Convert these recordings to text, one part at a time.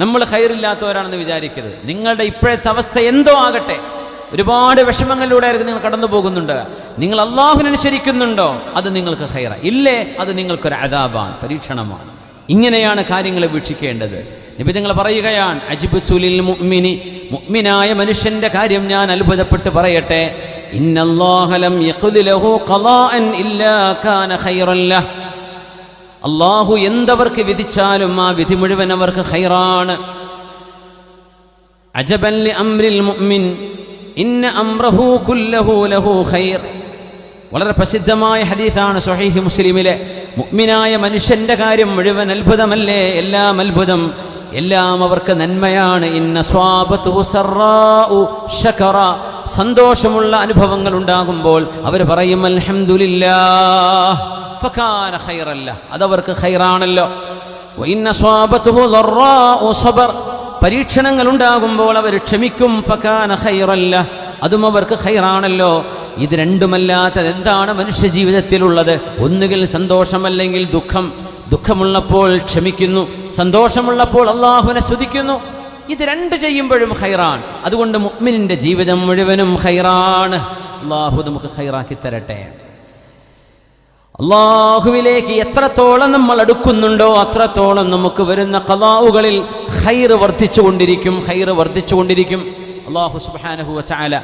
നമ്മൾ ഹൈറില്ലാത്തവരാണെന്ന് വിചാരിക്കരുത്. നിങ്ങളുടെ ഇപ്പോഴത്തെ അവസ്ഥ എന്തോ ആകട്ടെ. ഒരുപാട് വിഷമങ്ങളിലൂടെ ആയിരിക്കും നിങ്ങൾ കടന്നു പോകുന്നുണ്ട്. നിങ്ങൾ അള്ളാഹുവിനനുസരിക്കുന്നുണ്ടോ അത് നിങ്ങൾക്ക് ഹൈറ ഇല്ലേ? അത് നിങ്ങൾക്കൊരു അതാബാണ് പരീക്ഷണമാണ്. ഇങ്ങനെയാണ് കാര്യങ്ങൾ വീക്ഷിക്കേണ്ടത്. നബി നിങ്ങൾ പറയുകയാണ് അജിബ് സുലിൽ മുഅ്മിനി. മുഅ്മിനായ മനുഷ്യന്റെ കാര്യം ഞാൻ അത്ഭുതപ്പെട്ട് പറയട്ടെ. ഇന്നല്ലാഹലം യഖ്ദി ലഹു ഖളാഅൻ ഇല്ലാ കാന ഖൈറൻ അള്ളാഹു എന്തവർക്ക് വിധിച്ചാലും ആ വിധി മുഴുവൻ അവർക്ക് ഹൈറാണ് അംരിൽ മുഅ്മിൻ ഇന്ന അംറഹു കുല്ലഹു ലഹു ഖൈർ. വളരെ പ്രസിദ്ധമായ ഹദീസാണ് സൊഹൈഹി മുസ്ലിമിലെ. മുഗ്മിനായ മനുഷ്യന്റെ കാര്യം മുഴുവൻ അത്ഭുതമല്ലേ? എല്ലാം അത്ഭുതം. എല്ലാം അവർക്ക് നന്മയാണ്. ഇന്ന ശകറ. സന്തോഷമുള്ള അനുഭവങ്ങൾ ഉണ്ടാകുമ്പോൾ അവർ പറയും അൽഹംദുലില്ലാഹ്. ഫകാന ഖൈറല്ല. അതവർക്ക് ഖൈറാണല്ലോ. പരീക്ഷണങ്ങൾ ഉണ്ടാകുമ്പോൾ അവർ ക്ഷമിക്കും. ഫകാന ഖൈറല്ല. അതും അവർക്ക് ഖൈറാണല്ലോ. ഇത് രണ്ടുമല്ലാത്തത് എന്താണ് മനുഷ്യ ജീവിതത്തിലുള്ളത് ഒന്നുകിൽ സന്തോഷമല്ലെങ്കിൽ ദുഃഖം. ദുഃഖമുള്ളപ്പോൾ ക്ഷമിക്കുന്നു. സന്തോഷമുള്ളപ്പോൾ അള്ളാഹുവിനെ സ്തുതിക്കുന്നു. ഇത് രണ്ട് ചെയ്യുമ്പോഴും ഖൈറാൻ അതുകൊണ്ട് മുഅ്മിനിന്റെ ജീവിതം മുഴുവനും ഖൈറാണ്. അള്ളാഹു നമുക്ക് ഖൈറാക്കി തരട്ടെ. അള്ളാഹുവിലേക്ക് എത്രത്തോളം നമ്മൾ അടുക്കുന്നുണ്ടോ അത്രത്തോളം നമുക്ക് വരുന്ന കലാവുകളിൽ ഹൈർ വർദ്ധിച്ചുകൊണ്ടിരിക്കും ഹൈർ വർദ്ധിച്ചുകൊണ്ടിരിക്കും. അള്ളാഹു സുബാനഹു ചാല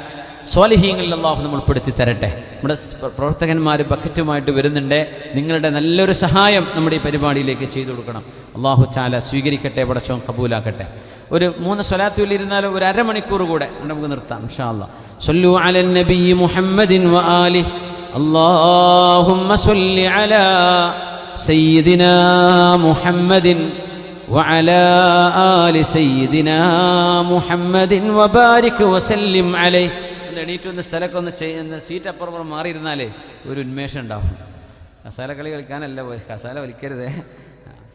സ്വാലിഹീങ്ങളിൽ അള്ളാഹു നമ്മൾ പെടുത്തി തരട്ടെ. നമ്മുടെ പ്രവർത്തകന്മാർ ബക്കറ്റുമായിട്ട് വരുന്നുണ്ട്. നിങ്ങളുടെ നല്ലൊരു സഹായം നമ്മുടെ ഈ പരിപാടിയിലേക്ക് ചെയ്തു കൊടുക്കണം. അള്ളാഹു ചാല സ്വീകരിക്കട്ടെ പടച്ചോൻ കബൂലാക്കട്ടെ. ഒരു മൂന്ന് സ്വലാത്തുവിലിരുന്നാലും ഒരു അരമണിക്കൂർ കൂടെ നമുക്ക് നിർത്താം ഇൻഷാ അല്ലാ സല്ലു അലൻ നബി മുഹമ്മദിൻ വ ആലിഹ് اللهم صل على سيدنا محمد وعلى آل سيدنا محمد وبارك وسلم عليه ഒന്ന് എണീറ്റ് ഒന്ന് സ്ഥലമൊക്കെ ഒന്ന് ചെയ്യുന്ന സീറ്റ് അപ്പുറം മാറിയിരുന്നാലേ ഒരു ഉന്മേഷം ഉണ്ടാവും കസാല കളി കളിക്കാനല്ല പോയി കസാല വലിക്കരുതേ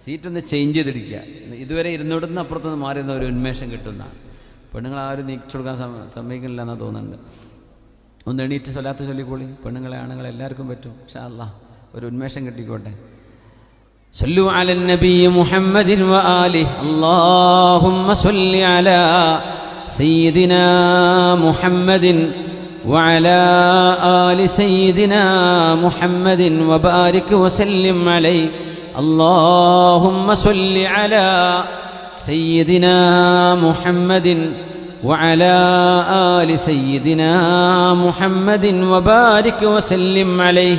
സീറ്റ് ഒന്ന് ചേഞ്ച് ചെയ്തിരിക്കുക ഇതുവരെ ഇരുന്നിടന്ന് അപ്പുറത്തുനിന്ന് മാറിയിരുന്ന ഒരു ഉന്മേഷം കിട്ടുന്ന പെണ്ണുങ്ങൾ ആരും നീക്കിച്ചു കൊടുക്കാൻ സമ്മതിക്കുന്നില്ല എന്നാണ് തോന്നുന്നുണ്ട് ഒന്ന് എണീറ്റ് സ്വലാത്ത് ചൊല്ലിക്കോളി പെണ്ണുങ്ങളെ ആണുങ്ങളെ എല്ലാവർക്കും പറ്റും ഷാ അല്ലാ ഒരു ഉന്മേഷം കിട്ടിക്കോട്ടെ صلوا على النبي محمد وآله اللهم صل على سيدنا محمد وعلى آل سيدنا محمد وبارك وسلم عليه اللهم صل على سيدنا محمد وعلى آل سيدنا محمد وبارك وسلم عليه.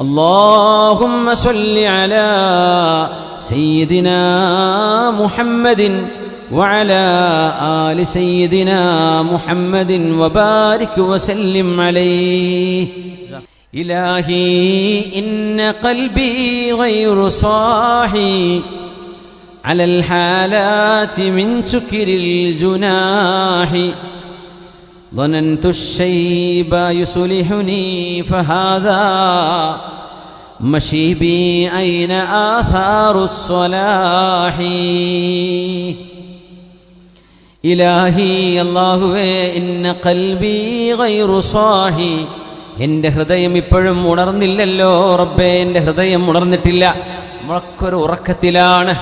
اللهم صل على سيدنا محمد وعلى آل سيدنا محمد وبارك وسلم عليه. إلهي إن قلبي غير صاحي. على الحالات من سكر الجناح ظننت الشيب يصلحني فهذا مشي بي أين آثار الصلاح إلهي الله إن قلبي غير صاحي എൻ്റെ ഹൃദയം ഇപ്പോഴും ഉണർന്നില്ലല്ലോ റബ്ബേ എൻ്റെ ഹൃദയം ഉണർന്നിട്ടില്ല നമ്മളൊക്കെ ഉറക്കത്തിലാണ്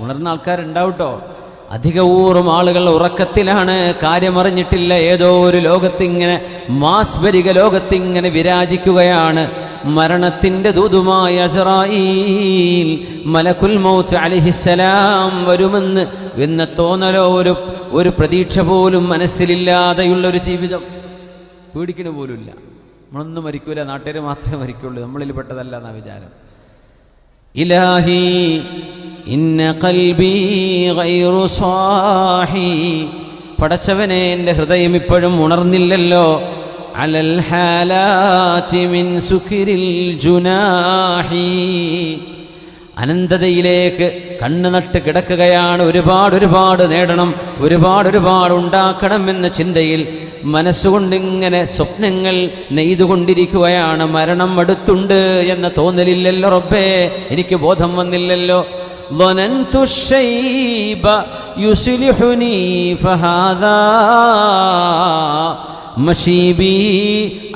ഉണർന്ന ആൾക്കാരുണ്ടാവട്ടോ? അധികവൂറും ആളുകൾ ഉറക്കത്തിലാണ്. കാര്യമറിഞ്ഞിട്ടില്ല. ഏതോ ഒരു ലോകത്തിങ്ങനെ മാസ്ബരിക ലോകത്തിങ്ങനെ വിരാജിക്കുകയാണ്. മരണത്തിന്റെ ദൂതുമായ അസറായിൽ മലക്കുൽ മൗത്ത് അലിഹിസലാം വരുമെന്ന് എന്ന തോന്നലോ ഒരു ഒരു പ്രതീക്ഷ പോലും മനസ്സിലില്ലാതെയുള്ള ഒരു ജീവിതം. പേടിക്കണ പോലുമില്ല. നമ്മളൊന്നും മരിക്കൂല. നാട്ടുകാർ മാത്രമേ മരിക്കുള്ളൂ. നമ്മളിൽ പെട്ടതല്ല എന്നാ വിചാരം. ഇലാഹി ഇന്ന കൽബി ഗൈറു സാഹി പടച്ചവനെ എന്റെ ഹൃദയം ഇപ്പോഴും ഉണർന്നില്ലല്ലോ. അലൽ ഹാലാതി മിൻ സുഖിരിൽ ജുനാഹി. അനന്തതയിലേക്ക് കണ്ണു നട്ട് കിടക്കുകയാണ്. ഒരുപാട് ഒരുപാട് നേടണം ഒരുപാട് ഒരുപാട് ഉണ്ടാക്കണം എന്ന ചിന്തയിൽ മനസ്സുകൊണ്ടിങ്ങനെ സ്വപ്നങ്ങൾ നെയ്തുകൊണ്ടിരിക്കുകയാണ്. മരണം അടുത്തുണ്ട് എന്ന തോന്നലില്ലല്ലോ റബ്ബേ. എനിക്ക് ബോധം വന്നില്ലല്ലോ. ظننت الشيب يصلحني فهذا മഷീബി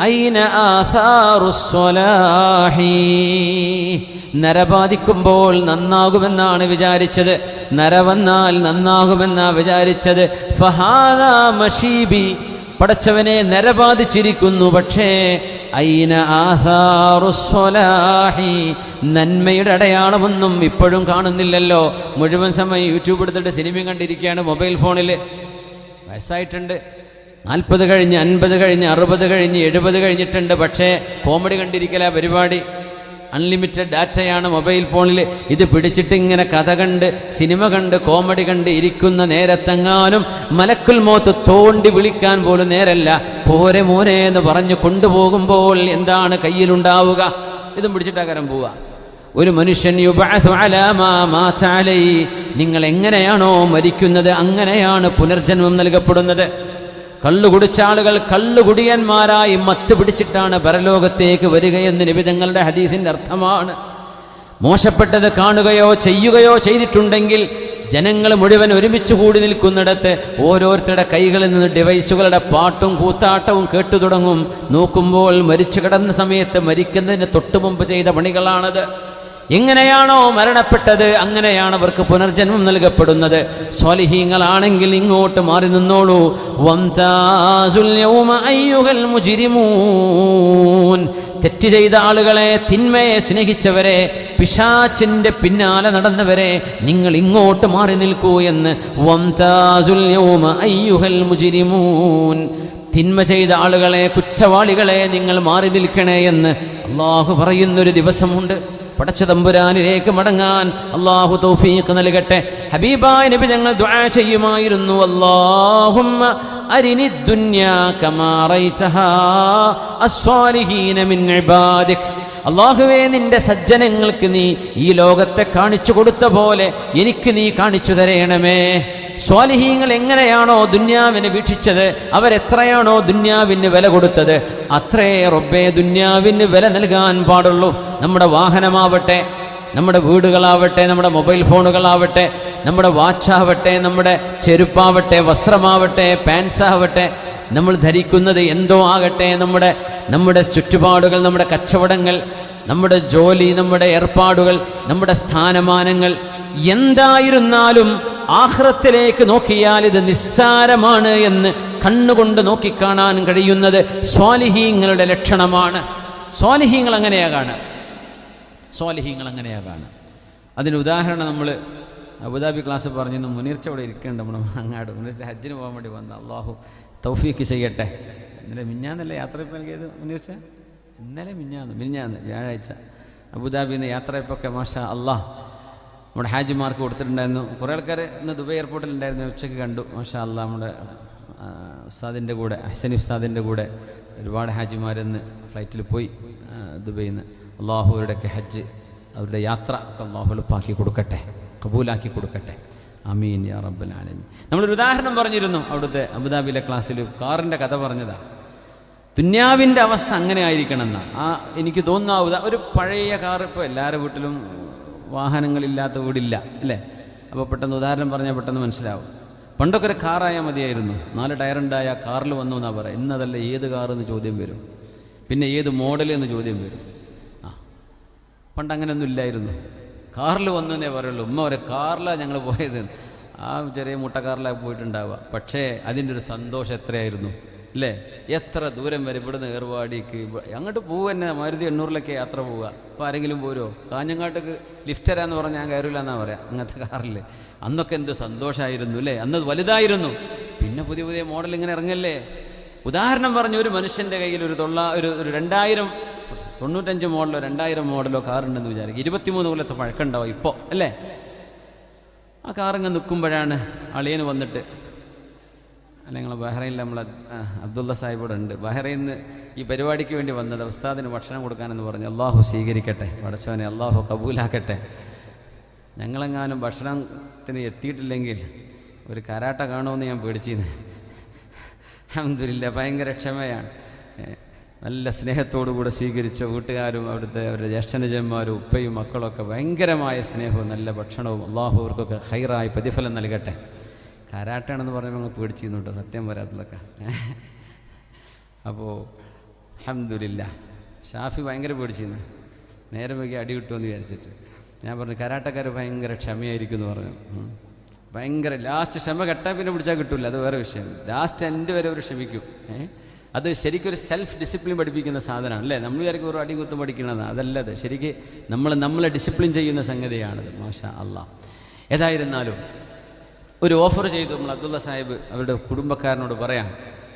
ഐന ആഥാറുസ്വലാഹി നര ബാധിക്കുമ്പോൾ നന്നാകുമെന്നാണ് വിചാരിച്ചത് നര വന്നാൽ നന്നാകുമെന്നാ വിചാരിച്ചത് ഫഹാദ മഷീബി പടച്ചവനെ നര ബാധിച്ചിരിക്കുന്നു പക്ഷേ ഐന ആഹാറുസ്വലാഹി നന്മയുടെ അടയാളമൊന്നും ഇപ്പോഴും കാണുന്നില്ലല്ലോ. മുഴുവൻ സമയം യൂട്യൂബ് എടുത്തിട്ട് സിനിമ കണ്ടിരിക്കുകയാണ് മൊബൈൽ ഫോണിൽ. വയസ്സായിട്ടുണ്ട്. നാൽപ്പത് കഴിഞ്ഞ് അൻപത് കഴിഞ്ഞ് അറുപത് കഴിഞ്ഞ് എഴുപത് കഴിഞ്ഞിട്ടുണ്ട്. പക്ഷേ കോമഡി കണ്ടിരിക്കല പരിപാടി. അൺലിമിറ്റഡ് ഡാറ്റയാണ് മൊബൈൽ ഫോണിൽ. ഇത് പിടിച്ചിട്ട് ഇങ്ങനെ കഥ കണ്ട് സിനിമ കണ്ട് കോമഡി കണ്ട് ഇരിക്കുന്ന നേരത്തെങ്ങാനും മലക്കുൽ മോത്ത് തോണ്ടി വിളിക്കാൻ പോലും നേരല്ല. പോരെ മോനെ എന്ന് പറഞ്ഞു കൊണ്ടുപോകുമ്പോൾ എന്താണ് കയ്യിലുണ്ടാവുക? ഇതും പിടിച്ചിട്ടാകരം പോവുക. ഒരു മനുഷ്യൻ. നിങ്ങൾ എങ്ങനെയാണോ മരിക്കുന്നത് അങ്ങനെയാണ് പുനർജന്മം നൽകപ്പെടുന്നത്. കള്ളു കുടിച്ച ആളുകൾ കള്ളുകുടിയന്മാരായി മത്ത് പിടിച്ചിട്ടാണ് പരലോകത്തേക്ക് വരികയെന്ന് നിബിതങ്ങളുടെ ഹദീസിന്റെ അർത്ഥമാണ്. മോശപ്പെട്ടത് കാണുകയോ ചെയ്യുകയോ ചെയ്തിട്ടുണ്ടെങ്കിൽ ജനങ്ങൾ മുഴുവൻ ഒരുമിച്ച് കൂടി നിൽക്കുന്നിടത്ത് ഓരോരുത്തരുടെ കൈകളിൽ നിന്ന് ഡിവൈസുകളുടെ പാട്ടും കൂത്താട്ടവും കേട്ടു തുടങ്ങും. നോക്കുമ്പോൾ മരിച്ചു കിടന്ന സമയത്ത് മരിക്കുന്നതിന് തൊട്ടു മുമ്പ് ചെയ്ത പണികളാണത്. എങ്ങനെയാണോ മരണപ്പെട്ടത്? അങ്ങനെയാണ് അവർക്ക് പുനർജന്മം നൽകപ്പെടുന്നത്. സ്വലിഹീങ്ങളാണെങ്കിൽ ഇങ്ങോട്ട് മാറി നിന്നോളൂ. വംതാസുൽ മുജിരിമൂൻ. തെറ്റ് ചെയ്ത ആളുകളെ തിന്മയെ സ്നേഹിച്ചവരെ പിശാച്ചിന്റെ പിന്നാലെ നടന്നവരെ നിങ്ങൾ ഇങ്ങോട്ട് മാറി നിൽക്കൂ എന്ന്. തിന്മ ചെയ്ത ആളുകളെ കുറ്റവാളികളെ നിങ്ങൾ മാറി നിൽക്കണേ എന്ന് അള്ളാഹു പറയുന്നൊരു ദിവസമുണ്ട്. പടച്ച തമ്പുരാനിലേക്ക് മടങ്ങാൻ അള്ളാഹു തൗഫീഖ് നൽകട്ടെ. ഹബീബായ നബി ഞങ്ങൾ ദുആ ചെയ്യുമായിരുന്നു അല്ലാഹുമ്മ അരിനി ദുനിയാ കമാ റൈതഹാ അസ്വാലിഹീന മിൻ ഇബാദിക്. അള്ളാഹുവേ നിന്റെ സജ്ജനങ്ങൾക്ക് നീ ഈ ലോകത്തെ കാണിച്ചു കൊടുത്ത പോലെ എനിക്ക് നീ കാണിച്ചു തരയണമേ സ്വാലിഹീങ്ങൾ എങ്ങനെയാണോ ദുന്യാവിനെ വീക്ഷിച്ചത് അവരെത്രയാണോ ദുന്യാവിന് വില കൊടുത്തത് അത്രേ റബ്ബേ ദുന്യാവിന് വില നൽകാൻ പാടുള്ളൂ. നമ്മുടെ വാഹനമാവട്ടെ നമ്മുടെ വീടുകളാവട്ടെ നമ്മുടെ മൊബൈൽ ഫോണുകളാവട്ടെ നമ്മുടെ വാച്ചാവട്ടെ നമ്മുടെ ചെരുപ്പാവട്ടെ വസ്ത്രമാവട്ടെ പാൻസ് ആവട്ടെ നമ്മൾ ധരിക്കുന്നത് എന്തോ ആകട്ടെ നമ്മുടെ നമ്മുടെ ചുറ്റുപാടുകൾ നമ്മുടെ കച്ചവടങ്ങൾ നമ്മുടെ ജോലി നമ്മുടെ ഏർപ്പാടുകൾ നമ്മുടെ സ്ഥാനമാനങ്ങൾ എന്തായിരുന്നാലും ആഹ്റത്തിലേക്ക് നോക്കിയാൽ ഇത് നിസ്സാരമാണ് എന്ന് കണ്ണുകൊണ്ട് നോക്കിക്കാണാൻ കഴിയുന്നത് സ്വാലിഹീങ്ങളുടെ ലക്ഷണമാണ്. സ്വാലിഹീങ്ങൾ അങ്ങനെയാകാണ്. സ്വാലിഹീങ്ങൾ അങ്ങനെയാകാണ്. അതിന് ഉദാഹരണം നമ്മൾ അബുദാബി ക്ലാസ് പറഞ്ഞിരുന്നു മുനീർച്ച അവിടെ ഇരിക്കേണ്ട നമ്മൾ അങ്ങാട് മുനീർച്ച ഹജ്ജിന് പോകാൻ വേണ്ടി വന്ന. അള്ളാഹു തൗഫീക്ക് ചെയ്യട്ടെ. ഇന്നലെ മിഞ്ഞാന്നല്ലേ യാത്ര ഇപ്പോൾ നൽകിയത് മുനീർച്ച? ഇന്നലെ മിഞ്ഞാന്ന് മിഞ്ഞാന്ന് വ്യാഴാഴ്ച. അബുദാബിയിൽ നിന്ന് യാത്രയപ്പൊക്കെ മാഷ അള്ളാഹ് നമ്മുടെ ഹാജിമാർക്ക് കൊടുത്തിട്ടുണ്ടായിരുന്നു. കുറേ ആൾക്കാർ ഇന്ന് ദുബൈ എയർപോർട്ടിൽ ഉണ്ടായിരുന്നു. ഉച്ചയ്ക്ക് കണ്ടു. മാഷാ അല്ല നമ്മുടെ ഉസ്താദിന്റെ കൂടെ ഹസനി ഉസ്താദിന്റെ കൂടെ ഒരുപാട് ഹാജിമാരിന്ന് ഫ്ലൈറ്റിൽ പോയി ദുബൈയിൽ നിന്ന്. അള്ളാഹു ഹജ്ജ് അവരുടെ യാത്ര ഒക്കെ അള്ളാഹു എളുപ്പാക്കി കൊടുക്കട്ടെ. കബൂലാക്കി കൊടുക്കട്ടെ. അമീൻ യാ റബ്ബൽ ആലമീൻ. നമ്മളൊരു ഉദാഹരണം പറഞ്ഞിരുന്നു അവിടുത്തെ അബുദാബിയിലെ ക്ലാസ്സിൽ. കാറിന്റെ കഥ പറഞ്ഞതാ. ദുന്യാവിന്റെ അവസ്ഥ അങ്ങനെ ആയിരിക്കണം എന്നാണ് ആ എനിക്ക് തോന്നുന്ന ഒരു പഴയ കാർ ഇപ്പോൾ എല്ലാവരുടെ വീട്ടിലും വാഹനങ്ങളില്ലാത്ത വീടില്ല അല്ലേ? അപ്പോൾ പെട്ടെന്ന് ഉദാഹരണം പറഞ്ഞാൽ പെട്ടെന്ന് മനസ്സിലാവും. പണ്ടൊക്കെ ഒരു കാറായാൽ മതിയായിരുന്നു. നാല് ടയറുണ്ടായ കാറിൽ വന്നു എന്നാ പറയാം ഇന്നതല്ല ഏത് കാർ എന്ന് ചോദ്യം വരും. പിന്നെ ഏത് മോഡൽ എന്ന് ചോദ്യം വരും. ആ പണ്ട് അങ്ങനെയൊന്നും ഇല്ലായിരുന്നു. കാറിൽ വന്നതേ പറയുള്ളൂ. ഉമ്മ പറയും കാറിലാണ് ഞങ്ങൾ പോയത്. ആ ചെറിയ മുട്ടക്കാറിലാണ് പോയിട്ടുണ്ടാവുക. പക്ഷേ അതിന്റെ ഒരു സന്തോഷം എത്രയായിരുന്നു? അല്ലേ എത്ര ദൂരം വരെ ഇവിടുന്ന് ഏർവാടിക്ക് അങ്ങോട്ട് പോകുക തന്നെ. മാരുതി എണ്ണൂറിലൊക്കെ യാത്ര പോവുക. അപ്പോൾ ആരെങ്കിലും പോരോ? കാഞ്ഞങ്ങാട്ടേക്ക് ലിഫ്റ്റ് തരാന്ന് പറഞ്ഞാൽ ഞാൻ കയറില്ല എന്നാ പറയാം. അങ്ങനത്തെ കാറിൽ. അന്നൊക്കെ എന്ത് സന്തോഷമായിരുന്നു അല്ലേ അന്ന് വലുതായിരുന്നു. പിന്നെ പുതിയ പുതിയ മോഡൽ ഇങ്ങനെ ഇറങ്ങല്ലേ? ഉദാഹരണം പറഞ്ഞ ഒരു മനുഷ്യന്റെ കയ്യിൽ ഒരു തൊള്ള ഒരു ഒരു രണ്ടായിരം തൊണ്ണൂറ്റഞ്ച് മോഡലോ രണ്ടായിരം മോഡലോ കാറുണ്ടെന്ന് വിചാരിക്കും. ഇരുപത്തിമൂന്ന് കൊല്ലത്തെ പഴക്കമുണ്ടാവും ഇപ്പോൾ അല്ലേ? ആ കാറിങ്ങ് നിൽക്കുമ്പോഴാണ് അളിയന് വന്നിട്ട് അല്ല ഞങ്ങൾ ബഹ്റൈനിൽ നമ്മൾ അബ്ദുള്ള സാഹിബ് ഇവിടെ ഉണ്ട് ബഹ്റൈൻ ഈ പരിപാടിക്ക് വേണ്ടി വന്നത് ഉസ്താദിന് ഭക്ഷണം കൊടുക്കാനെന്ന് പറഞ്ഞു അള്ളാഹു സ്വീകരിക്കട്ടെ പടച്ചവനെ അള്ളാഹു കബൂലാക്കട്ടെ. ഞങ്ങളെങ്ങാനും ഭക്ഷണത്തിന് എത്തിയിട്ടില്ലെങ്കിൽ ഒരു കരാട്ട കാണുമെന്ന് ഞാൻ പേടിച്ചിരുന്നു. അഹമ്മദില്ല ഭയങ്കര ക്ഷമയാണ്. നല്ല സ്നേഹത്തോടുകൂടെ സ്വീകരിച്ച വീട്ടുകാരും അവിടുത്തെ അവരുടെ ജ്യേഷ്ഠനുജന്മാരും ഉപ്പയും മക്കളൊക്കെ ഭയങ്കരമായ സ്നേഹവും നല്ല ഭക്ഷണവും അള്ളാഹു അവർക്കൊക്കെ ഹൈറായി പ്രതിഫലം നൽകട്ടെ. കരാട്ടാണെന്ന് പറഞ്ഞപ്പോൾ ഞങ്ങൾ പേടിച്ചിരുന്നു കേട്ടോ. സത്യം വരാത്തതൊക്കെ. അപ്പോൾ അഹമ്മദില്ല ഷാഫി ഭയങ്കര പേടിച്ചിരുന്നു. നേരെ വൈകി അടി കിട്ടുമെന്ന് വിചാരിച്ചിട്ട്. ഞാൻ പറഞ്ഞു കരാട്ടക്കാർ ഭയങ്കര ക്ഷമയായിരിക്കും എന്ന് പറഞ്ഞു. ഭയങ്കര ലാസ്റ്റ് ക്ഷമ കെട്ടാൻ പിന്നെ പിടിച്ചാൽ കിട്ടില്ല അത് വേറെ വിഷയം. ലാസ്റ്റ് എന്റെ വരെ അവർ ക്ഷമിക്കും. അത് ശരിക്കും ഒരു സെൽഫ് ഡിസിപ്ലിൻ പഠിപ്പിക്കുന്ന സാധനമാണ് അല്ലേ? നമ്മൾ വിചാരിക്കും ഒരു അടി കുത്തും പഠിക്കണതാണ് അതല്ല അത്. ശരിക്കും നമ്മൾ നമ്മളെ ഡിസിപ്ലിൻ ചെയ്യുന്ന സംഗതിയാണത്. മാഷ അല്ല ഏതായിരുന്നാലും ഒരു ഓഫർ ചെയ്തു നമ്മൾ അബ്ദുള്ള സാഹിബ് അവരുടെ കുടുംബക്കാരനോട് പറയാം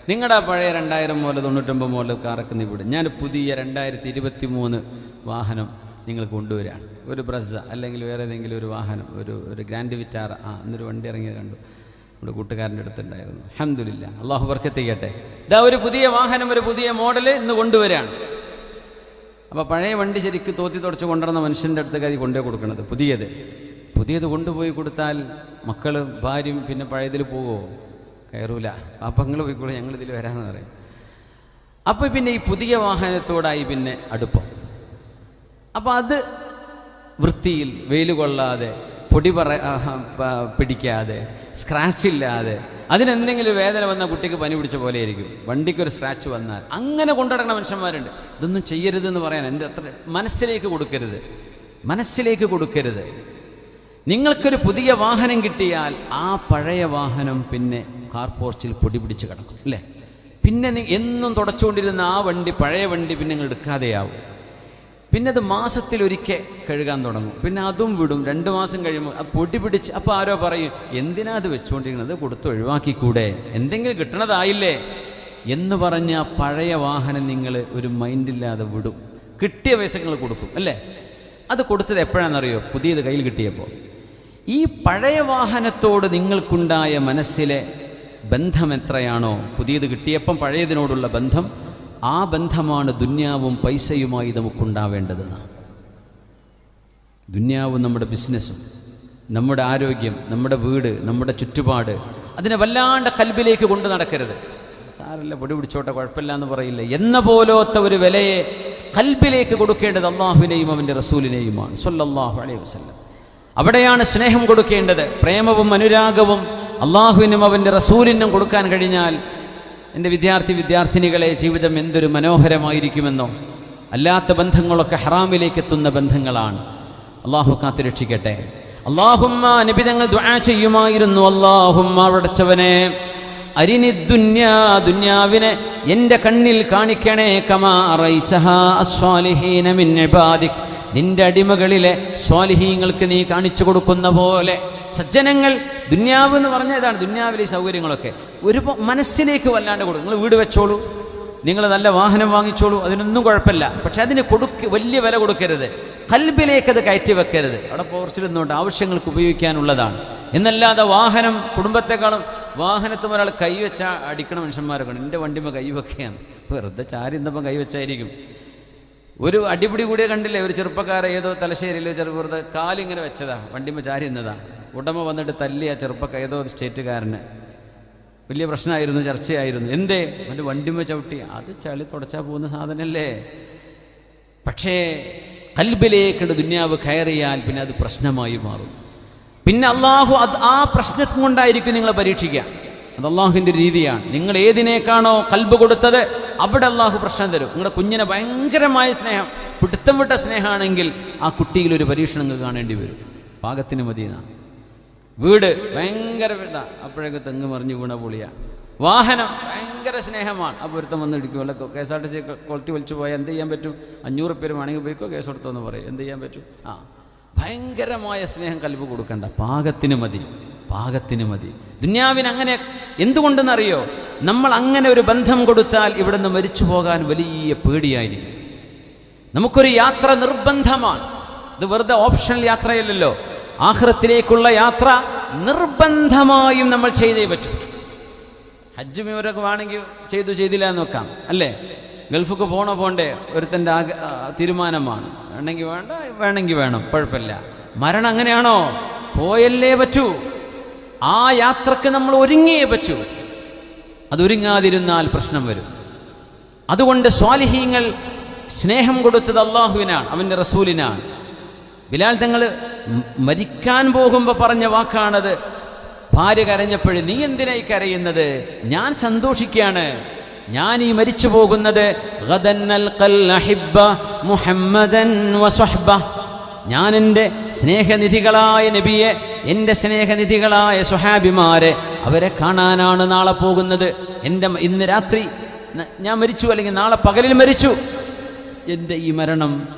നിങ്ങളുടെ പഴയ രണ്ടായിരം മുതൽ തൊണ്ണൂറ്റൊമ്പത് മുതൽ കാറൊക്കെ നീ വിടും ഞാൻ പുതിയ രണ്ടായിരത്തി ഇരുപത്തി മൂന്ന് വാഹനം നിങ്ങൾ കൊണ്ടുവരികയാണ്. ഒരു ബ്രസ അല്ലെങ്കിൽ വേറെ ഏതെങ്കിലും ഒരു വാഹനം ഒരു ഒരു ഗ്രാൻഡ് വിറ്റാർ ആ എന്നൊരു വണ്ടി ഇറങ്ങിയത് കണ്ടു. നമ്മുടെ കൂട്ടുകാരന്റെ അടുത്തുണ്ടായിരുന്നു. അഹമ്മദില്ല അള്ളാഹു വർക്കെത്തിക്കട്ടെ ഇതാ ഒരു പുതിയ വാഹനം ഒരു പുതിയ മോഡൽ ഇന്ന് കൊണ്ടുവരികയാണ്. അപ്പോൾ പഴയ വണ്ടി ശരിക്കും തോത്തി തുടച്ച് കൊണ്ടുവരുന്ന മനുഷ്യന്റെ അടുത്തേക്ക് അത് കൊണ്ടുപോയി കൊടുക്കണത്. പുതിയത്. പുതിയത് കൊണ്ടുപോയി കൊടുത്താൽ മക്കൾ ഭാര്യയും പിന്നെ പഴയതിൽ പോകുമോ കയറൂല. അപ്പങ്ങൾ പോയിക്കോളൂ ഞങ്ങൾ ഇതിൽ വരാമെന്ന് പറയും. അപ്പോൾ പിന്നെ ഈ പുതിയ വാഹനത്തോടായി പിന്നെ അടുപ്പം. അപ്പോൾ അത് വൃത്തിയിൽ വെയിൽ കൊള്ളാതെ പൊടി പറ പിടിക്കാതെ സ്ക്രാച്ച് ഇല്ലാതെ അതിനെന്തെങ്കിലും വേദന വന്ന കുട്ടിക്ക് പനി പിടിച്ച പോലെ ആയിരിക്കും. വണ്ടിക്കൊരു സ്ക്രാച്ച് വന്നാൽ അങ്ങനെ കൊണ്ടുനടക്കുന്ന മനുഷ്യന്മാരുണ്ട്. ഇതൊന്നും ചെയ്യരുതെന്ന് പറയാൻ എന്റെ അത്ര മനസ്സിലേക്ക് കൊടുക്കരുത്. മനസ്സിലേക്ക് കൊടുക്കരുത്. നിങ്ങൾക്കൊരു പുതിയ വാഹനം കിട്ടിയാൽ ആ പഴയ വാഹനം പിന്നെ കാർ പോർച്ചിൽ പൊടി പിടിച്ച് കിടക്കും അല്ലേ? പിന്നെ എന്നും തുടച്ചുകൊണ്ടിരുന്ന ആ വണ്ടി പഴയ വണ്ടി പിന്നെ നിങ്ങൾ എടുക്കാതെയാവും. പിന്നെ അത് മാസത്തിലൊരിക്കൽ കഴുകാൻ തുടങ്ങും. പിന്നെ അതും വിടും. രണ്ട് മാസം കഴിയുമ്പോൾ പൊടി പിടിച്ച് അപ്പോൾ ആരോ പറയും എന്തിനാ അത് വെച്ചുകൊണ്ടിരിക്കുന്നത് കൊടുത്ത് ഒഴിവാക്കിക്കൂടെ? എന്തെങ്കിലും കിട്ടണതായില്ലേ? എന്ന് പറഞ്ഞ പഴയ വാഹനം നിങ്ങൾ ഒരു മൈൻഡില്ലാതെ വിടും. കിട്ടിയ പൈസ കൊടുക്കും അല്ലേ? അത് കൊടുത്തത് എപ്പോഴാണെന്നറിയോ? പുതിയത് കയ്യിൽ കിട്ടിയപ്പോൾ ഈ പഴയ വാഹനത്തോട് നിങ്ങൾക്കുണ്ടായ മനസ്സിലെ ബന്ധം എത്രയാണോ? പുതിയത് കിട്ടിയപ്പം പഴയതിനോടുള്ള ബന്ധം ആ ബന്ധമാണ് ദുന്യാവും പൈസയുമായി നമുക്കുണ്ടാവേണ്ടത്. ദുന്യാവും നമ്മുടെ ബിസിനസ്സും നമ്മുടെ ആരോഗ്യം നമ്മുടെ വീട് നമ്മുടെ ചുറ്റുപാട് അതിനെ വല്ലാണ്ട് കൽബിലേക്ക് കൊണ്ടു നടക്കരുത്. സാരല്ല പൊടി പിടിച്ചോട്ടെ കുഴപ്പമില്ല എന്ന് പറയില്ല? എന്ന പോലത്തെ ഒരു വിലയെ കൽബിലേക്ക് കൊടുക്കേണ്ടത് അള്ളാഹുവിനെയും അവന്റെ റസൂലിനെയുമാണ്. സൊല്ലാഹു അലൈഹി വസല്ലം. അവിടെയാണ് സ്നേഹം കൊടുക്കേണ്ടത്. പ്രേമവും അനുരാഗവും അള്ളാഹുവിനും അവന്റെ റസൂലിനും കൊടുക്കാൻ കഴിഞ്ഞാൽ എന്റെ വിദ്യാർത്ഥി വിദ്യാർത്ഥിനികളെ ജീവിതം എന്തൊരു മനോഹരമായിരിക്കുമെന്നോ അല്ലാത്ത ബന്ധങ്ങളൊക്കെ ഹറാമിലേക്ക് എത്തുന്ന ബന്ധങ്ങളാണ്. അള്ളാഹു കാത്തുരക്ഷിക്കട്ടെ അള്ളാഹുമ്മ നിബിതങ്ങൾ ദുആ ചെയ്യുമായിരുന്നു. അള്ളാഹുമ്മ അവിടച്ചവനെ അരിനി ദുന്യാ ദുന്യാവിനെ എന്റെ കണ്ണിൽ കാണിക്കണേ കമാ അറൈച്ചഹാ അസ്വാലിഹീന മിൻ ഇബാദിക്. നിന്റെ അടിമകളിലെ സ്വാലിഹീങ്ങൾക്ക് നീ കാണിച്ചു കൊടുക്കുന്ന പോലെ. സജ്ജനങ്ങൾ ദുന്യാവ് എന്ന് പറഞ്ഞാൽ ഇതാണ് ദുന്യാവിലെ സൗകര്യങ്ങളൊക്കെ. ഒരു മനസ്സിലേക്ക് വല്ലാണ്ട് കൊടുക്കും നിങ്ങൾ വീട് വെച്ചോളൂ. നിങ്ങൾ നല്ല വാഹനം വാങ്ങിച്ചോളൂ. അതിനൊന്നും കുഴപ്പമില്ല. പക്ഷെ അതിന് കൊടുക്ക വലിയ വില കൊടുക്കരുത്. കൽബിലേക്ക് അത് കയറ്റി വെക്കരുത്. അവിടെ പോർച്ചിരുന്നുകൊണ്ട് ആവശ്യങ്ങൾക്ക് ഉപയോഗിക്കാനുള്ളതാണ്. എന്നല്ലാതെ വാഹനം കുടുംബത്തെക്കാളും വാഹനത്തും ഒരാൾ കൈവച്ച അടിക്കണ മനുഷ്യന്മാരൊക്കെ എന്റെ വണ്ടിമ്മ കൈവെക്കുകയാണ്. വെറുതെ ചാരി ഇന്നപ്പം കൈവച്ചായിരിക്കും. ഒരു അടിപിടി കൂടിയ കണ്ടില്ലേ ഒരു ചെറുപ്പക്കാരൻ ഏതോ തലശ്ശേരിയിലോ ചെറുപ്പുറത്ത് കാലിങ്ങനെ വെച്ചതാ വണ്ടിമ്മ ചാരി നിന്നതാ ഉടമ വന്നിട്ട് തല്ലി ആ ചെറുപ്പക്ക ഏതോ ഒരു സ്റ്റേറ്റുകാരന്. വലിയ പ്രശ്നമായിരുന്നു ചർച്ചയായിരുന്നു. എന്തേ? അവന്റെ വണ്ടിമ്മ ചവിട്ടി. അത് ചളി തുടച്ചാൽ പോകുന്ന സാധനമല്ലേ പക്ഷേ കൽബിലേക്കുള്ള ദുന്യാവ് കയറിയാൽ പിന്നെ അത് പ്രശ്നമായി മാറും. പിന്നെ അള്ളാഹു അത് ആ പ്രശ്നം കൊണ്ടായിരിക്കും നിങ്ങളെ പരീക്ഷിക്കുക. അത് അള്ളാഹുവിന്റെ രീതിയാണ്. നിങ്ങൾ ഏതിനേക്കാണോ കൽബ് കൊടുത്തത് അവിടെ അള്ളാഹു പ്രശ്നം തരും. നിങ്ങളുടെ കുഞ്ഞിനെ ഭയങ്കരമായ സ്നേഹം പിടുത്തം വിട്ട സ്നേഹമാണെങ്കിൽ ആ കുട്ടിയിൽ ഒരു പരീക്ഷണം നിങ്ങൾക്ക് കാണേണ്ടി വരും. പാകത്തിന് മതിയെന്ന വീട് ഭയങ്കര ഇതാ അപ്പോഴേക്ക് തെങ്ങ് മറിഞ്ഞ് വീണ പൊളിയ. വാഹനം ഭയങ്കര സ്നേഹമാണ്. ആ പൊരുത്തം വന്ന് ഇടിക്കും. അല്ല K S R T C കൊളുത്തി വലിച്ചു പോയാൽ എന്ത് ചെയ്യാൻ പറ്റും? അഞ്ഞൂറ് പേര് വേണമെങ്കിൽ പോയിക്കോ കേസ് എന്ന് പറയും. എന്ത് ചെയ്യാൻ പറ്റും? ആ. ഭയങ്കരമായ സ്നേഹം കൽവ് കൊടുക്കണ്ട. പാകത്തിന് മതി. പാകത്തിന് മതി. ദുന്യാവിന് അങ്ങനെ എന്തുകൊണ്ടെന്നറിയോ? നമ്മൾ അങ്ങനെ ഒരു ബന്ധം കൊടുത്താൽ ഇവിടുന്ന് മരിച്ചു പോകാൻ വലിയ പേടിയായിരിക്കും. നമുക്കൊരു യാത്ര നിർബന്ധമാണ്. ഇത് വെറുതെ ഓപ്ഷണൽ യാത്രയല്ലല്ലോ. ആഹ്റത്തിലേക്കുള്ള യാത്ര നിർബന്ധമായും നമ്മൾ ചെയ്തേ പറ്റൂ. ഹജ്ജ് ഇവരൊക്കെ വേണമെങ്കിൽ ചെയ്തു ചെയ്തില്ല എന്ന് വെക്കാം അല്ലേ? ഗൾഫിക്ക് പോണോ പോണ്ടേ? ഒരുത്തന്റെ ആഗ തീരുമാനമാണ് വേണമെങ്കിൽ വേണ്ട വേണമെങ്കിൽ വേണം. കുഴപ്പമില്ല. മരണം അങ്ങനെയാണോ? പോയല്ലേ പറ്റൂ. ആ യാത്രയ്ക്ക് നമ്മൾ ഒരുങ്ങിയേ പറ്റൂ. അതൊരുങ്ങാതിരുന്നാൽ പ്രശ്നം വരും. അതുകൊണ്ട് സ്വാലിഹീങ്ങൾ സ്നേഹം കൊടുത്തത് അള്ളാഹുവിനാണ് അവന്റെ റസൂലിനാണ്. ബിലാൽ തങ്ങൾ മരിക്കാൻ പോകുമ്പോൾ പറഞ്ഞ വാക്കാണത് ഭാര്യ കരഞ്ഞപ്പോഴും നീ എന്തിനായി കരയുന്നത്? ഞാൻ സന്തോഷിക്കുകയാണ് ഞാൻ ഈ മരിച്ചു പോകുന്നത് ഞാൻ എന്റെ സ്നേഹനിധികളായ നബിയെ എന്റെ സ്നേഹനിധികളായ സുഹാബിമാരെ അവരെ കാണാനാണ് നാളെ പോകുന്നത്. എന്റെ ഇന്ന് രാത്രി ഞാൻ മരിച്ചു അല്ലെങ്കിൽ നാളെ പകലിൽ മരിച്ചു. എന്റെ ഈ മരണം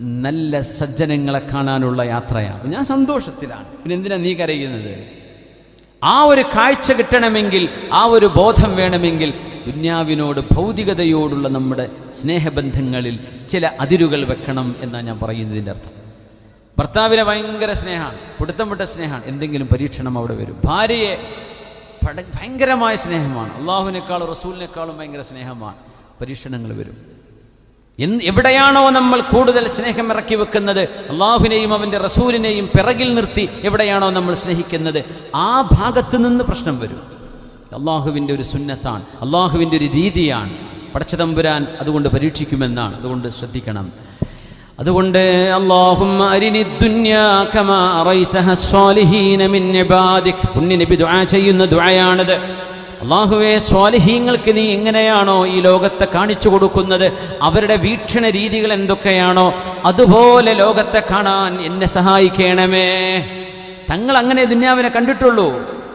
നല്ല സജ്ജനങ്ങളെ കാണാനുള്ള യാത്രയാണ്. ഞാൻ സന്തോഷത്തിലാണ്. പിന്നെ എന്തിനാ നീ കരയുന്നത്? ആ ഒരു കാഴ്ച കിട്ടണമെങ്കിൽ ആ ഒരു ബോധം വേണമെങ്കിൽ ദുന്യാവിനോട് ഭൗതികതയോടുള്ള നമ്മുടെ സ്നേഹബന്ധങ്ങളിൽ ചില അതിരുകൾ വെക്കണം എന്നാണ് ഞാൻ പറയുന്നതിന്റെ അർത്ഥം. ഭർത്താവിനെ ഭയങ്കര സ്നേഹമാണ് പിടുത്തം വിട്ട സ്നേഹമാണ്. എന്തെങ്കിലും പരീക്ഷണം അവിടെ വരും. ഭാര്യയെ ഭയങ്കരമായ സ്നേഹമാണ്. അള്ളാഹുവിനേക്കാളും റസൂലിനേക്കാളും ഭയങ്കര സ്നേഹമാണ്. പരീക്ഷണങ്ങൾ വരും. എന്ത് എവിടെയാണോ നമ്മൾ കൂടുതൽ സ്നേഹം ഇറക്കി വെക്കുന്നത് അള്ളാഹുവിനെയും അവന്റെ റസൂലിനെയും പിറകിൽ നിർത്തി എവിടെയാണോ നമ്മൾ സ്നേഹിക്കുന്നത് ആ ഭാഗത്ത് നിന്ന് പ്രശ്നം വരും. അള്ളാഹുവിന്റെ ഒരു സുന്നത്താണ് അള്ളാഹുവിന്റെ ഒരു രീതിയാണ്. പടച്ചതമ്പുരാൻ അതുകൊണ്ട് പരീക്ഷിക്കുമെന്നാണ്. അതുകൊണ്ട് ശ്രദ്ധിക്കണം. അതുകൊണ്ട് ചെയ്യുന്ന ദുആയാണിത്. അള്ളാഹുവെ സ്വാലിഹീങ്ങൾക്ക് നീ എങ്ങനെയാണോ ഈ ലോകത്തെ കാണിച്ചു കൊടുക്കുന്നത്? അവരുടെ വീക്ഷണ രീതികൾ എന്തൊക്കെയാണോ? അതുപോലെ ലോകത്തെ കാണാൻ എന്നെ സഹായിക്കണമേ. തങ്ങൾ അങ്ങനെ ദുന്യാവിനെ കണ്ടിട്ടുള്ളൂ.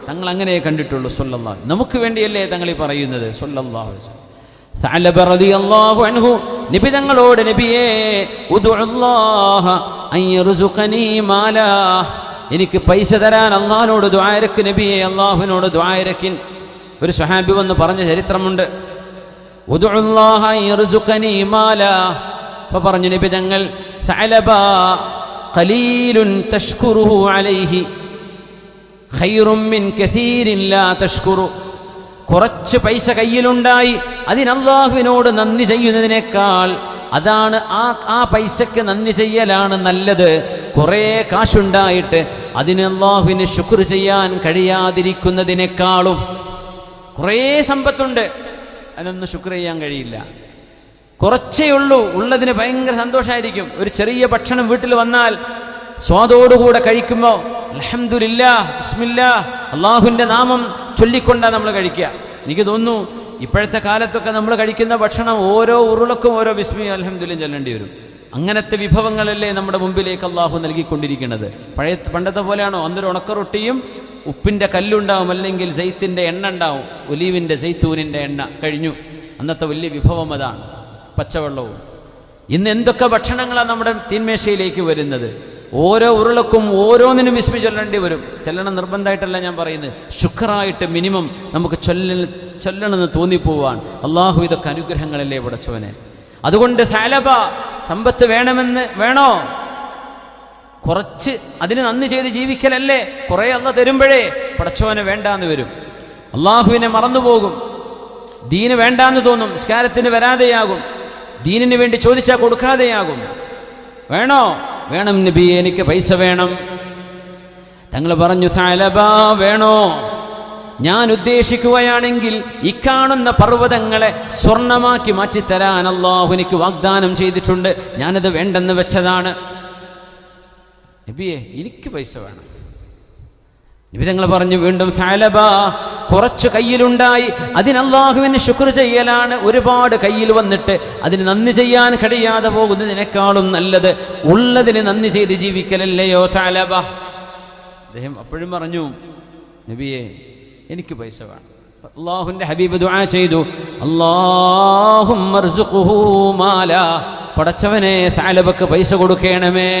തങ്ങൾ അങ്ങനെ കണ്ടിട്ടുള്ളൂ സൊല്ലാ നമുക്ക് വേണ്ടിയല്ലേ തങ്ങൾ ഈ പറയുന്നത്? സൊല്ലാഹു നബി തങ്ങളോട് നബിയെ എനിക്ക് പൈസ തരാൻ അള്ളാഹിനോട് ദ്വായരക്ക് നബിയെ അള്ളാഹുവിനോട് ദ്വായരക്കിൻ ഒരു സ്വഹാബി വന്ന് പറഞ്ഞ ചരിത്രമുണ്ട്. അപ്പൊ പറഞ്ഞു നബി തങ്ങൾ ഖലീലുൻ കുറച്ച് പൈസ കയ്യിലുണ്ടായി. അതിനല്ലാഹുവിനോട് നന്ദി ചെയ്യുന്നതിനേക്കാൾ അതാണ് ആ ആ പൈസയ്ക്ക് നന്ദി ചെയ്യലാണ് നല്ലത്. കുറേ കാശുണ്ടായിട്ട് അതിന് അള്ളാഹുവിന് ശുക്ർ ചെയ്യാൻ കഴിയാതിരിക്കുന്നതിനേക്കാളും കുറേ സമ്പത്തുണ്ട്. അതിനൊന്നും ശുക്ർ ചെയ്യാൻ കഴിയില്ല. കുറച്ചേ ഉള്ളൂ. ഉള്ളതിന് ഭയങ്കര സന്തോഷമായിരിക്കും ഒരു ചെറിയ ഭക്ഷണം വീട്ടിൽ വന്നാൽ സ്വാദോടുകൂടെ കഴിക്കുമ്പോൾ അലഹമില്ല ബിസ്മില്ല അള്ളാഹുവിന്റെ നാമം ചൊല്ലിക്കൊണ്ടാണ് നമ്മൾ കഴിക്കുക എനിക്ക് തോന്നുന്നു ഇപ്പോഴത്തെ കാലത്തൊക്കെ നമ്മൾ കഴിക്കുന്ന ഭക്ഷണം ഓരോ ഉരുളക്കും ഓരോ വിസ്മി അലഹമ്മദിലും ചെല്ലേണ്ടി വരും. അങ്ങനത്തെ വിഭവങ്ങളല്ലേ നമ്മുടെ മുമ്പിലേക്ക് അള്ളാഹു നൽകിക്കൊണ്ടിരിക്കുന്നത്. പഴയ പണ്ടത്തെ പോലെയാണോ? അന്നൊരു ഉണക്കറൊട്ടിയും ഉപ്പിന്റെ കല്ലുണ്ടാവും അല്ലെങ്കിൽ ജെയ്ത്തിന്റെ എണ്ണ ഉണ്ടാവും. ഒലീവിന്റെ ജെയ്ത്തൂനിന്റെ എണ്ണ കഴിഞ്ഞു. അന്നത്തെ വലിയ വിഭവം അതാണ്. പച്ചവെള്ളവും. ഇന്ന് എന്തൊക്കെ ഭക്ഷണങ്ങളാണ് നമ്മുടെ തീന്മേശയിലേക്ക് വരുന്നത്? ഓരോ ഉരുളക്കും ഓരോന്നിനും വിസ്മി ചൊല്ലേണ്ടി വരും. ചൊല്ലണം നിർബന്ധമായിട്ടല്ല ഞാൻ പറയുന്നത്. ശുക്രായിട്ട് മിനിമം നമുക്ക് ചൊല്ല ചൊല്ലണമെന്ന് തോന്നിപ്പോവാൻ അള്ളാഹു ഇതൊക്കെ അനുഗ്രഹങ്ങളല്ലേ പടച്ചവനെ. അതുകൊണ്ട് താലബ സമ്പത്ത് വേണമെന്ന് വേണോ? കുറച്ച് അതിന് നന്ദി ചെയ്ത് ജീവിക്കലല്ലേ? കുറേ അല്ല തരുമ്പോഴേ പടച്ചവനെ വേണ്ടാന്ന് വരും. അള്ളാഹുവിനെ മറന്നുപോകും. ദീന് വേണ്ടാന്ന് തോന്നും. നിസ്കാരത്തിന് വരാതെയാകും. ദീനിന് വേണ്ടി ചോദിച്ചാൽ കൊടുക്കാതെയാകും. വേണോ? വേണം നബി എനിക്ക് പൈസ വേണം. തങ്ങൾ പറഞ്ഞു സാലബാ വേണോ? ഞാൻ ഉദ്ദേശിക്കുകയാണെങ്കിൽ ഇക്കാണുന്ന പർവതങ്ങളെ സ്വർണമാക്കി മാറ്റിത്തരാൻ അള്ളാഹു എനിക്ക് വാഗ്ദാനം ചെയ്തിട്ടുണ്ട്. ഞാനത് വേണ്ടെന്ന് വെച്ചതാണ്. നബിയെ എനിക്ക് പൈസ വേണം. നബി തങ്ങൾ പറഞ്ഞു വീണ്ടും സാലബ കുറച്ച് കയ്യിലുണ്ടായി. അതിനല്ലാഹുവിന് ശുക്ർ ചെയ്യലാണ് ഒരുപാട് കയ്യിൽ വന്നിട്ട്. അതിന് നന്ദി ചെയ്യാൻ കഴിയാതെ പോകുന്നതിനേക്കാളും നല്ലത് ഉള്ളതിന് നന്ദി ചെയ്ത് ജീവിക്കലല്ലയോ സാലബ? അദ്ദേഹം അപ്പോഴും പറഞ്ഞു നബിയെ എനിക്ക് പൈസ വേണം. അള്ളാഹുവിന്റെ ഹബീബ് ദുആ ചെയ്തു അള്ളാഹും പടച്ചവനെ താലബക്ക് പൈസ കൊടുക്കണമേ.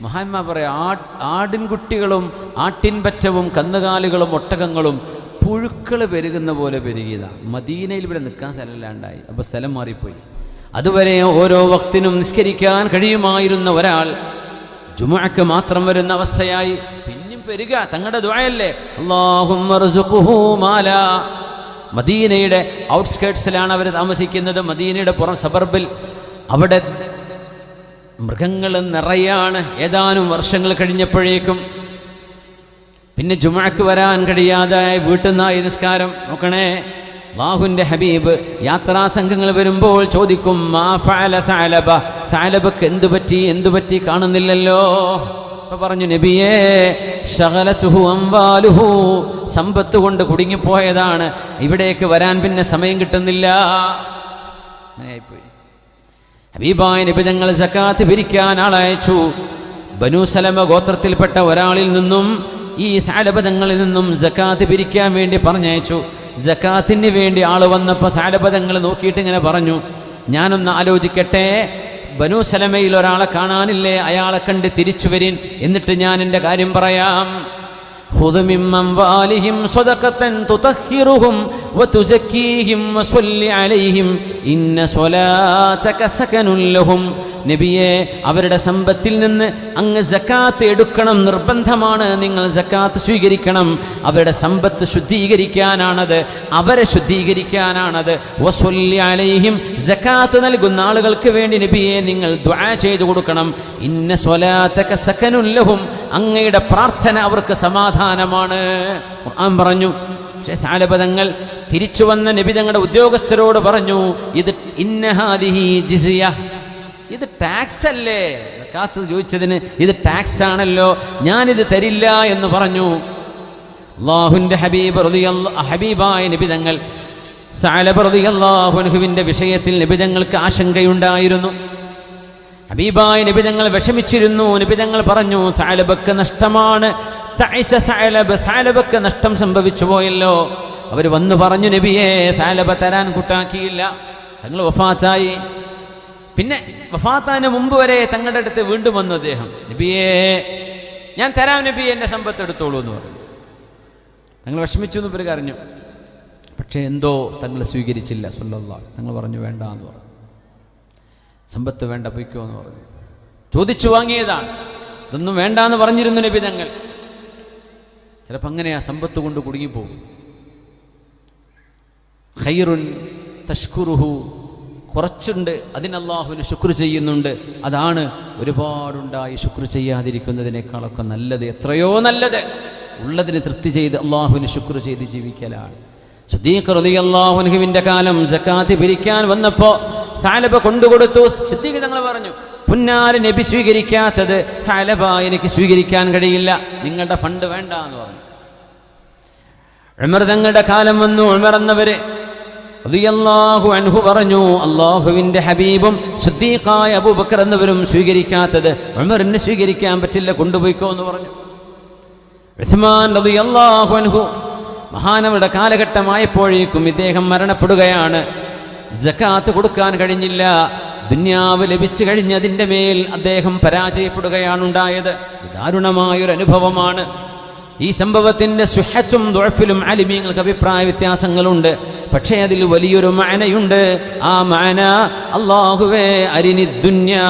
മഹാന്മാ പറയാം ആ ആടിൻകുട്ടികളും ആട്ടിൻപറ്റവും കന്നുകാലികളും ഒട്ടകങ്ങളും പുഴുക്കൾ പെരുകുന്ന പോലെ പെരുകിയതാണ് മദീനയിൽ ഇവിടെ നിൽക്കാൻ സ്ഥലമില്ലാണ്ടായി. അപ്പോൾ സ്ഥലം മാറിപ്പോയി. അതുവരെ ഓരോ വക്തിനും നിസ്കരിക്കാൻ കഴിയുമായിരുന്ന ഒരാൾ ജുമാക്ക് മാത്രം വരുന്ന അവസ്ഥയായി. പിന്നെയും പെരുക തങ്ങളുടെ ദ്വായല്ലേ മദീനയുടെ ഔട്ട്സ്കേർട്സിലാണ് അവർ താമസിക്കുന്നത്. മദീനയുടെ പുറം സബർബിൽ അവിടെ മൃഗങ്ങൾ നിറയാണ് ഏതാനും വർഷങ്ങൾ കഴിഞ്ഞപ്പോഴേക്കും. പിന്നെ ജുമാക്ക് വരാൻ കഴിയാതെ വീട്ടിൽ നിന്നായി നിസ്കാരം. നോക്കണേ ബാഹുവിന്റെ ഹബീബ് യാത്രാ സംഘങ്ങൾ വരുമ്പോൾ ചോദിക്കും മാ ഫാല താലബ താലബക്ക് എന്തു പറ്റി? എന്തു പറ്റി? കാണുന്നില്ലല്ലോ. അപ്പൊ പറഞ്ഞു നബിയേ ശകലച്ചുഹു അംബാലുഹു സമ്പത്ത് കൊണ്ട് കുടുങ്ങിപ്പോയതാണ്. ഇവിടേക്ക് വരാൻ പിന്നെ സമയം കിട്ടുന്നില്ല. അങ്ങനെയായിപ്പോയി. ഹബീബായ നിബിതങ്ങൾ സക്കാത്ത് പിരിക്കാൻ ആളയച്ചു. ബനു സലമ ഗോത്രത്തിൽപ്പെട്ട ഒരാളിൽ നിന്നും ഈ താലപഥങ്ങളിൽ നിന്നും സക്കാത്ത് പിരിക്കാൻ വേണ്ടി പറഞ്ഞയച്ചു. സക്കാത്തിന് വേണ്ടി ആൾ വന്നപ്പോൾ താലപഥങ്ങൾ നോക്കിയിട്ട് ഇങ്ങനെ പറഞ്ഞു ഞാനൊന്ന് ആലോചിക്കട്ടെ ബനു സലമയിൽ ഒരാളെ കാണാനില്ലേ അയാളെ കണ്ട് തിരിച്ചു വരീൻ എന്നിട്ട് ഞാൻ എന്റെ കാര്യം പറയാം. خذ من أموالهم صدقة تطهرهم وتزكيهم وصل عليهم إن صلاتك سكن لهم നബിയെ അവരുടെ സമ്പത്തിൽ നിന്ന് അങ്ങ് ജക്കാത്ത് എടുക്കണം നിർബന്ധമാണ് നിങ്ങൾ ജക്കാത്ത് സ്വീകരിക്കണം അവരുടെ സമ്പത്ത് ശുദ്ധീകരിക്കാനാണത് അവരെ ശുദ്ധീകരിക്കാനാണത് വസ്വല്ലി അലൈഹിം ജക്കാത്ത് നൽകുന്ന ആളുകൾക്ക് വേണ്ടി നബിയെ നിങ്ങൾ ദ്വാ ചെയ്തു കൊടുക്കണം ഇന്ന സ്വലാത്തക സക്കനുല്ലഹും അങ്ങയുടെ പ്രാർത്ഥന അവർക്ക് സമാധാനമാണ്. ഖുർആൻ പറഞ്ഞു പക്ഷേ താലപദങ്ങൾ തിരിച്ചു വന്ന നബി തങ്ങളുടെ ഉദ്യോഗസ്ഥരോട് പറഞ്ഞു ഇത് ഇന്നഹാദിഹി ജിസിയ. ഇത് ടാക്സ് അല്ലേ? കാത്ത് ചോദിച്ചതിന് ഇത് ടാക്സ് ആണല്ലോ ഞാനിത് തരില്ല എന്ന് പറഞ്ഞു. അള്ളാഹുന്റെ ഹബീബ് ഹബീബായ നിബിതങ്ങൾ അള്ളാഹുവിന്റെ വിഷയത്തിൽ നിബിതങ്ങൾക്ക് ആശങ്കയുണ്ടായിരുന്നു. ഹബീബായ നിബിതങ്ങൾ വിഷമിച്ചിരുന്നു. നിബിതങ്ങൾ പറഞ്ഞു സാലബക്ക് നഷ്ടമാണ്. നഷ്ടം സംഭവിച്ചു പോയല്ലോ. അവർ വന്നു പറഞ്ഞു നബിയെ സാലബ തരാൻ കൂട്ടാക്കിയില്ല. തങ്ങൾ വഫാത്തായി. പിന്നെ വഫാത്താന് മുമ്പ് വരെ തങ്ങളുടെ അടുത്ത് വീണ്ടും വന്നു അദ്ദേഹം. നബിയെ ഞാൻ തരാം നബി എന്റെ സമ്പത്ത് എടുത്തോളൂ എന്ന് പറഞ്ഞു. തങ്ങൾ വിഷമിച്ചു എന്ന് പറഞ്ഞു കരഞ്ഞു. പക്ഷേ എന്തോ തങ്ങൾ സ്വീകരിച്ചില്ല. സുല്ലാ തങ്ങൾ പറഞ്ഞു വേണ്ട എന്ന് പറഞ്ഞു. സമ്പത്ത് വേണ്ട പൊയ്ക്കോ എന്ന് പറഞ്ഞു. ചോദിച്ചു വാങ്ങിയതാണ്. ഇതൊന്നും വേണ്ട എന്ന് പറഞ്ഞിരുന്നു നബി തങ്ങൾ. ചിലപ്പോൾ അങ്ങനെയാ സമ്പത്ത് കൊണ്ട് കുടുങ്ങിപ്പോകും. ഹൈറുൻ തഷ്കുറുഹു. കുറച്ചുണ്ട് അതിന് അള്ളാഹുവിന് ശുക്ർ ചെയ്യുന്നുണ്ട്. അതാണ് ഒരുപാടുണ്ടായി ശുക്ർ ചെയ്യാതിരിക്കുന്നതിനേക്കാളൊക്കെ നല്ലത്. എത്രയോ നല്ലത്. ഉള്ളതിന് തൃപ്തി ചെയ്ത് അള്ളാഹുവിന് ശുക്ർ ചെയ്ത് ജീവിക്കലാണ്. സുദ്ദീഖ് അള്ളാഹുനുഹുവിന്റെ കാലം സക്കാത്ത് പിരിക്കാൻ വന്നപ്പോ താലബ കൊണ്ടുകൊടുത്തു. സിദ്ദീഖ് തങ്ങൾ പറഞ്ഞു പുന്നാര നബി സ്വീകരിക്കാത്തത് താലബ എനിക്ക് സ്വീകരിക്കാൻ കഴിയില്ല. നിങ്ങളുടെ ഫണ്ട് വേണ്ട എന്ന് പറഞ്ഞു. ഉമർ തങ്ങളുടെ കാലം വന്നു. ഉമർ എന്നവര് റളിയല്ലാഹു അൻഹു പറഞ്ഞു അള്ളാഹുവിന്റെ ഹബീബും സുദ്ദീഖായ അബൂബക്കർ എന്നവരും സ്വീകരിക്കാത്തത് ഉമറിനെ സ്വീകരിക്കാൻ പറ്റില്ല കൊണ്ടുപോയിക്കോ എന്ന് പറഞ്ഞു. ഉസ്മാൻ റളിയല്ലാഹു അൻഹു മഹാനവരുടെ കാലഘട്ടമായപ്പോഴേക്കും ഇദ്ദേഹം മരണപ്പെടുകയാണ്. ജക്കാത്ത് കൊടുക്കാൻ കഴിഞ്ഞില്ല. ദുന്യാവ് ലഭിച്ചു കഴിഞ്ഞതിന്റെ മേൽ അദ്ദേഹം പരാജയപ്പെടുകയാണ് ഉണ്ടായത് ദാരുണമായൊരു അനുഭവമാണ്. ഈ സംഭവത്തിന്റെ സുഹച്ചും ദുഴഫിലും അലിമീങ്ങൾക്ക് അഭിപ്രായ വ്യത്യാസങ്ങളുണ്ട്. പക്ഷേ അതിൽ വലിയൊരു മാനയുണ്ട് ആ മാന അള്ളാഹുവേ അരിനി ദുന്യ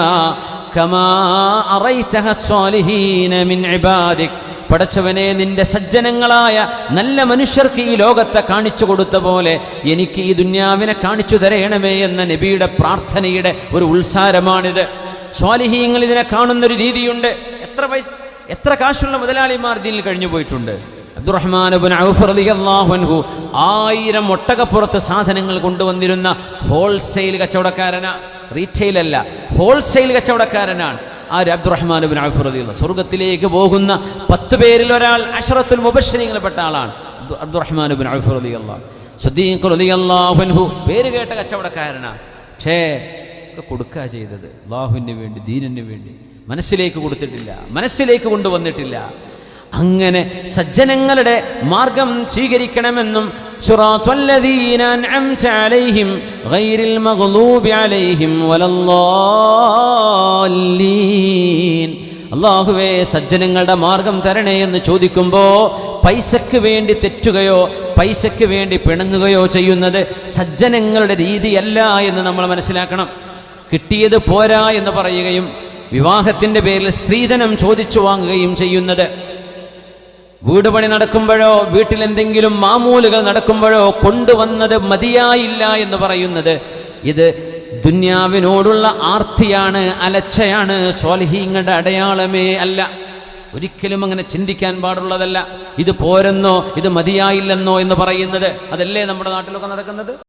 കമാ അറൈ സ്വാലിഹീന മിൻ ഇബാദിക്. പടച്ചവനെ നിന്റെ സജ്ജനങ്ങളായ നല്ല മനുഷ്യർക്ക് ഈ ലോകത്തെ കാണിച്ചു കൊടുത്ത പോലെ എനിക്ക് ഈ ദുന്യാവിനെ കാണിച്ചു തരയണമേ എന്ന നബിയുടെ പ്രാർത്ഥനയുടെ ഒരു ഉത്സാരമാണിത്. സ്വാലിഹീങ്ങൾ ഇതിനെ കാണുന്നൊരു രീതിയുണ്ട്. എത്ര പൈസ എത്ര കാശുള്ള മുതലാളിമാർ ഇതിൽ കഴിഞ്ഞു പോയിട്ടുണ്ട്. അൻഹു ആയിരം ഒട്ടകപ്പുറത്ത് സാധനങ്ങൾ കൊണ്ടുവന്നിരുന്ന ഹോൾസെയിൽ കച്ചവടക്കാരനാ. റീറ്റെയിൽ അല്ല ഹോൾസെയിൽ കച്ചവടക്കാരനാണ്. ആര് അബ്ദുറഹ്മാൻ ബിൻ അഫ് റളിയല്ലാഹു സ്വർഗത്തിലേക്ക് പോകുന്ന പത്ത് പേരിൽ ഒരാൾ അഷറത്തുൽ മുബശ്ശരിങ്ങൾപ്പെട്ട ആളാണ്. അബ്ദുറഹ്മാൻ ബിൻ റളിയല്ലാഹു സുദ്ദീഖ് റളിയല്ലാഹു അൻഹു പേര് കേട്ട കച്ചവടക്കാരനാണ്. പക്ഷേ ഒക്കെ കൊടുക്കുക ചെയ്തത്. അള്ളാഹുവിന് വേണ്ടി ദീനന് വേണ്ടി. മനസ്സിലേക്ക് കൊടുത്തിട്ടില്ല. മനസ്സിലേക്ക് കൊണ്ടുവന്നിട്ടില്ല. അങ്ങനെ സജ്ജനങ്ങളുടെ മാർഗം സ്വീകരിക്കണമെന്നും അള്ളാഹുവേ സജ്ജനങ്ങളുടെ മാർഗം തരണേ എന്ന് ചോദിക്കുമ്പോൾ പൈസക്ക് വേണ്ടി തെറ്റുകയോ പൈസക്ക് വേണ്ടി പിണങ്ങുകയോ ചെയ്യുന്നത് സജ്ജനങ്ങളുടെ രീതിയല്ല എന്ന് നമ്മൾ മനസ്സിലാക്കണം. കിട്ടിയത് പോരാ എന്ന് പറയുകയും വിവാഹത്തിന്റെ പേരിൽ സ്ത്രീധനം ചോദിച്ചു വാങ്ങുകയും ചെയ്യുന്നത് വീട് പണി നടക്കുമ്പോഴോ വീട്ടിൽ എന്തെങ്കിലും മാമൂലുകൾ നടക്കുമ്പോഴോ കൊണ്ടുവന്നത് മതിയായില്ല എന്ന് പറയുന്നത് ഇത് ദുന്യാവിനോടുള്ള ആർത്തിയാണ് അലച്ചയാണ് സ്വാലിഹീങ്ങളുടെ അടയാളമേ അല്ല. ഒരിക്കലും അങ്ങനെ ചിന്തിക്കാൻ പാടുള്ളതല്ല. ഇത് പോരെന്നോ ഇത് മതിയായില്ലെന്നോ എന്ന് പറയുന്നത് അതല്ലേ നമ്മുടെ നാട്ടിലൊക്കെ നടക്കുന്നത്?